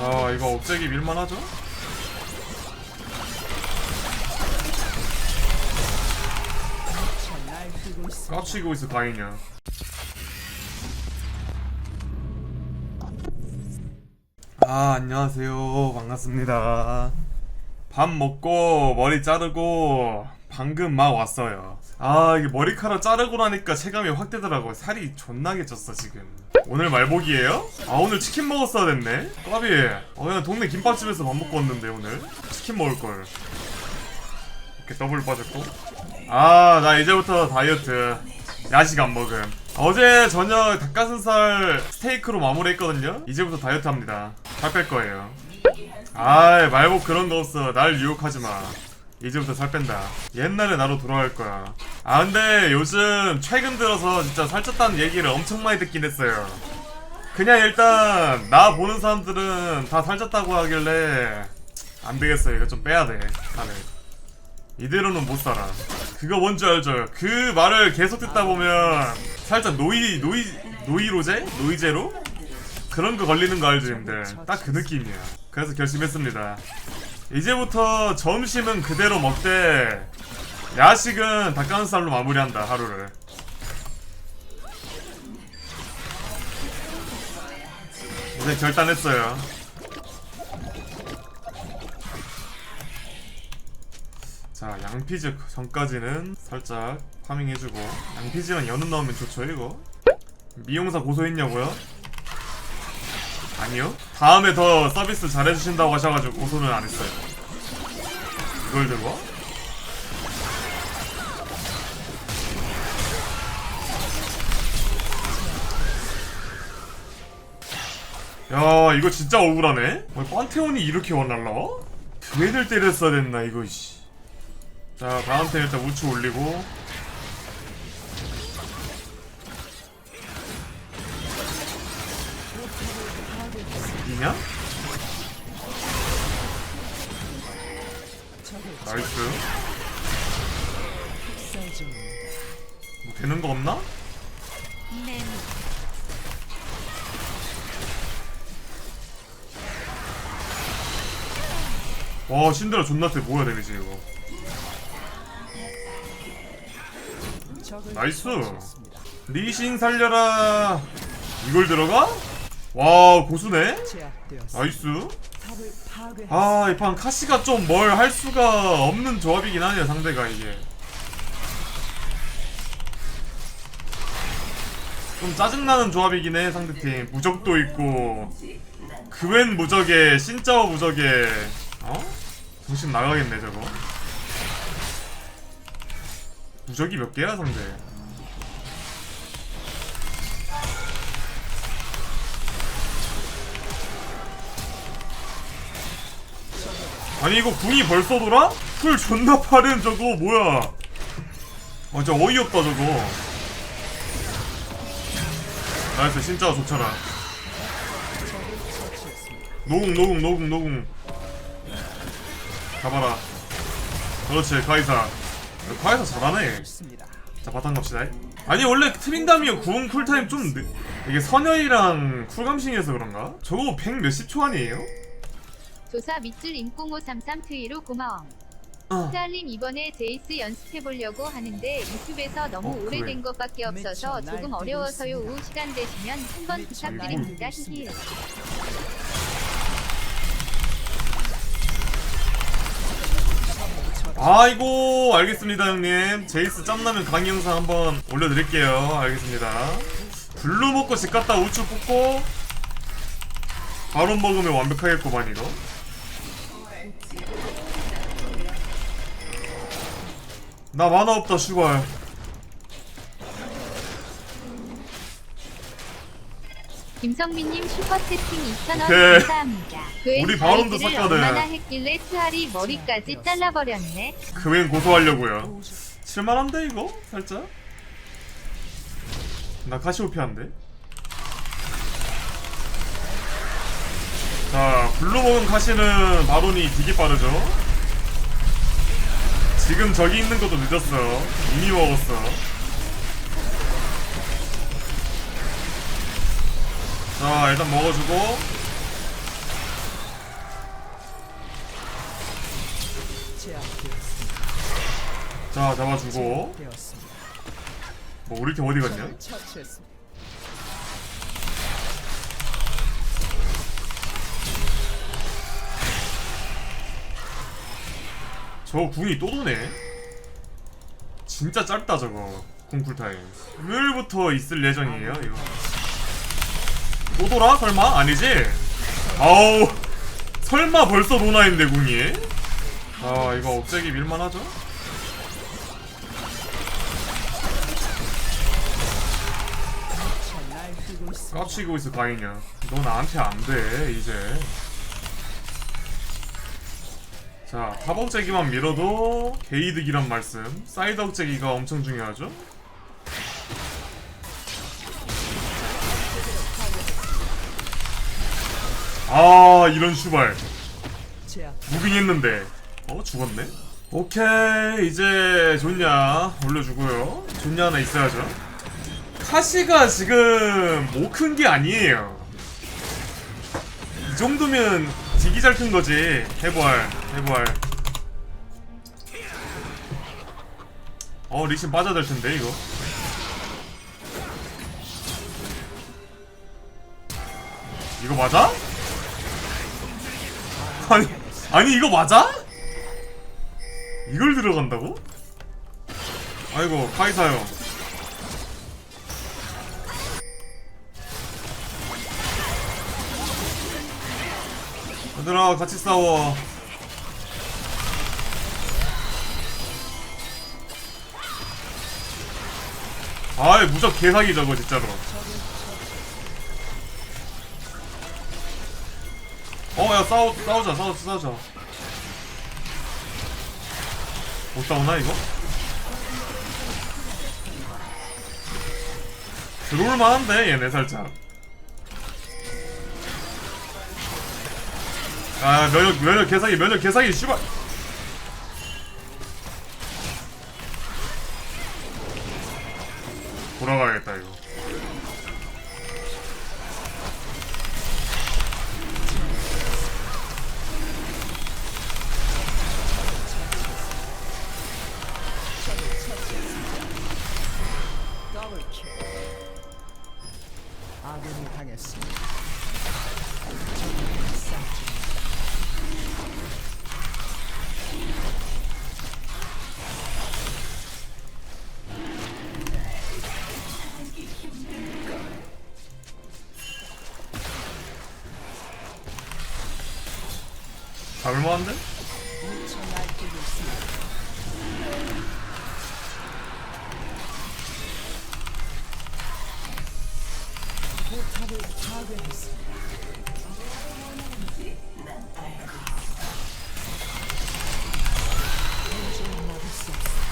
아 이거 억제기 밀만하죠? 깝치고 있어 다행이야. 아 안녕하세요. 반갑습니다. 밥 먹고 머리 자르고 방금 막 왔어요. 아 이게 머리카락 자르고 나니까 체감이 확 되더라고 살이 존나게 쪘어 지금. 오늘 말복이에요? 아 오늘 치킨 먹었어야 됐네. 까비. 어 그냥 동네 김밥집에서 밥 먹고 왔는데 오늘. 치킨 먹을걸. 이렇게 더블 빠졌고. 아 나 이제부터 다이어트. 야식 안 먹음. 어제 저녁 닭가슴살 스테이크로 마무리했거든요. 이제부터 다이어트 합니다. 살 뺄 거예요. 아이 말복 그런 거 없어. 날 유혹하지 마 이제부터 살 뺀다. 옛날에 나로 돌아갈 거야. 아 근데 요즘 최근 들어서 진짜 살쪘다는 얘기를 엄청 많이 듣긴 했어요. 그냥 일단 나 보는 사람들은 다 살쪘다고 하길래 안 되겠어 이거 좀 빼야 돼. 살을 이대로는 못 살아. 그거 뭔지 알죠? 그 말을 계속 듣다 보면 살짝 노이 노이 노이로제? 노이제로? 그런 거 걸리는 거 알죠 님들? 딱 그 느낌이야. 그래서 결심했습니다 이제부터 점심은 그대로 먹되 야식은 닭가슴살로 마무리한다 하루를. 이제 결단했어요. 자 양피즈 전까지는 살짝 파밍 해주고 양피즈랑 연은 넣으면 좋죠 이거? 미용사 고소했냐고요? 아니요? 다음에 더 서비스 잘해주신다고 하셔가지고 고소는 안 했어요. 이걸 들고? 야 이거 진짜 억울하네. 어, 판테온이 이렇게 원날라와? 그 애들 때렸어야 됐나 이거 씨. 자 다음 템 일단 우측 올리고 이냐? 나이스 뭐 되는 거 없나? 와 신드라 존나 세 뭐야 데미지 이거 나이스 리신 살려라 이걸 들어가? 와 고수네? 나이스. 아 이 판 카시가 좀 뭘 할 수가 없는 조합이긴 하네요 상대가 이게. 좀 짜증나는 조합이긴 해 상대팀. 무적도 있고. 그웬 무적에 신짜오 무적에. 어? 정신 나가겠네 저거. 무적이 몇 개야 상대 아니 이거 궁이 벌써 돌아? 풀 존나 빠른 저거 뭐야? 아 진짜 어이없다 저거. 나이스 진짜 좋잖아. 노궁 노궁 노궁 노궁. 잡아라. 그렇지 카이사. 카이사 잘하네. 자 바탕 갑시다. 아니 원래 트린다미어 구원 쿨타임 좀 늦... 이게 선열이랑 쿨감싱해서 그런가? 저거 100 몇십 초 아니에요? 조사 밑줄 임공호33 트위로 고마워. 어. 스타님 이번에 제이스 연습해보려고 하는데 유튜브에서 너무 어, 그래. 오래된 것밖에 없어서 조금 어려워서요. 오후 시간 되시면 한번 부탁드립니다. 히히. 아이고 알겠습니다 형님 제이스 짬나면 강의 영상 한번 올려드릴게요 알겠습니다 블루 먹고 집 갔다 우측 뽑고 바론 먹으면 완벽하겠구만 이거 나 만화 없다 슈발 김성민님 슈퍼채팅 2,000원 오케이. 감사합니다. 그의 우리 바론도 샀거든. 얼마나 했길래 머리까지 잘라버렸네. 그웬 고소하려고요 칠만한데 이거? 살짝? 나 카시오피아인데? 자 블루 먹은 카시는 바론이 되게 빠르죠 지금 저기 있는 것도 늦었어. 이미 먹었어. 자 일단 먹어주고. 자 잡아주고. 뭐 우리 팀 어디 갔냐? 저 궁이 또 도네 진짜 짧다 저거 궁쿨타임 금요일부터 있을 예정이에요 이거 또 돌아? 설마? 아니지? 아우 설마 벌써 로나인데 궁이? 아 이거 억제기 밀만하죠? 까치고 있어 가인이야 너 나한테 안돼 이제 자 탑억제기만 밀어도 개이득이란 말씀. 사이드 억제기가 엄청 중요하죠? 아 이런 슈발. 무빙했는데. 어 죽었네? 오케이 이제 좋냐 올려주고요. 좋냐 하나 있어야죠. 카시가 지금 못큰게 아니에요. 이 정도면 되게 잘큰 거지 해부할 해부할 어 리신 빠져야 될 텐데 이거 이거 맞아? 아니 아니 이거 맞아? 이걸 들어간다고? 아이고 카이사 형 얘들아 같이 싸워. 아이 무적 개사기 저거 진짜로. 어 야 싸우, 싸우자 싸우자 싸우자. 못 싸우나 이거? 들어올만한데 얘네 살짝 아 면역 면역 개사기 면역 개사기 씨발 돌아가야겠다 이거. 아군이 당했습니다. 잡을만한데?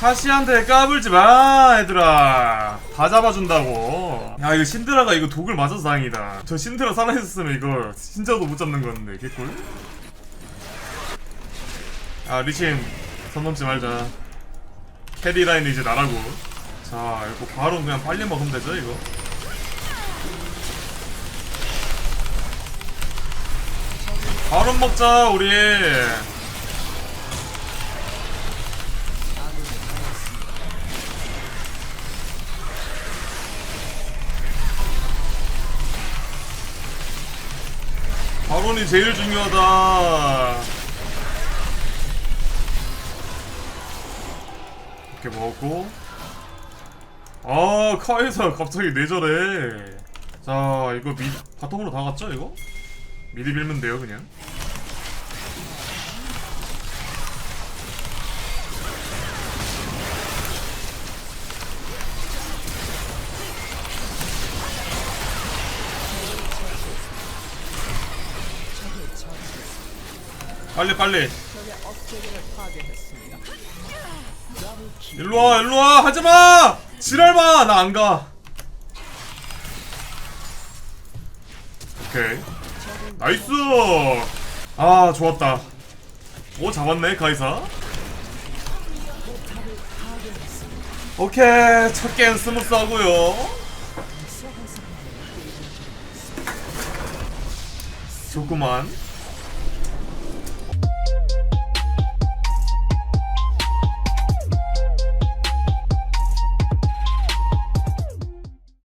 카시한테 까불지 마 얘들아. 다 잡아준다고. 야 이거 신드라가 이거 독을 맞아서 다행이다. 저 신드라 살아있었으면 이거 신자도 못 잡는 건데 개꿀 아 리신 선 넘지 말자. 캐리 라인 이제 나라고. 자 이거 바로 그냥 빨리 먹으면 되죠 이거? 바로 먹자 우리. 바론이 제일 중요하다. 이렇게 먹었고. 아, 카에서 갑자기 내절해. 자, 이거 미, 바텀으로 다 갔죠, 이거? 미리 밀면 돼요, 그냥. 빨리, 빨리. 일로와, 일로와! 하지마! 지랄마! 나 안 가. 오케이. 나이스! 아, 좋았다. 오, 잡았네, 가이사. 오케이, 첫 게임 스무스 하고요 좋구만.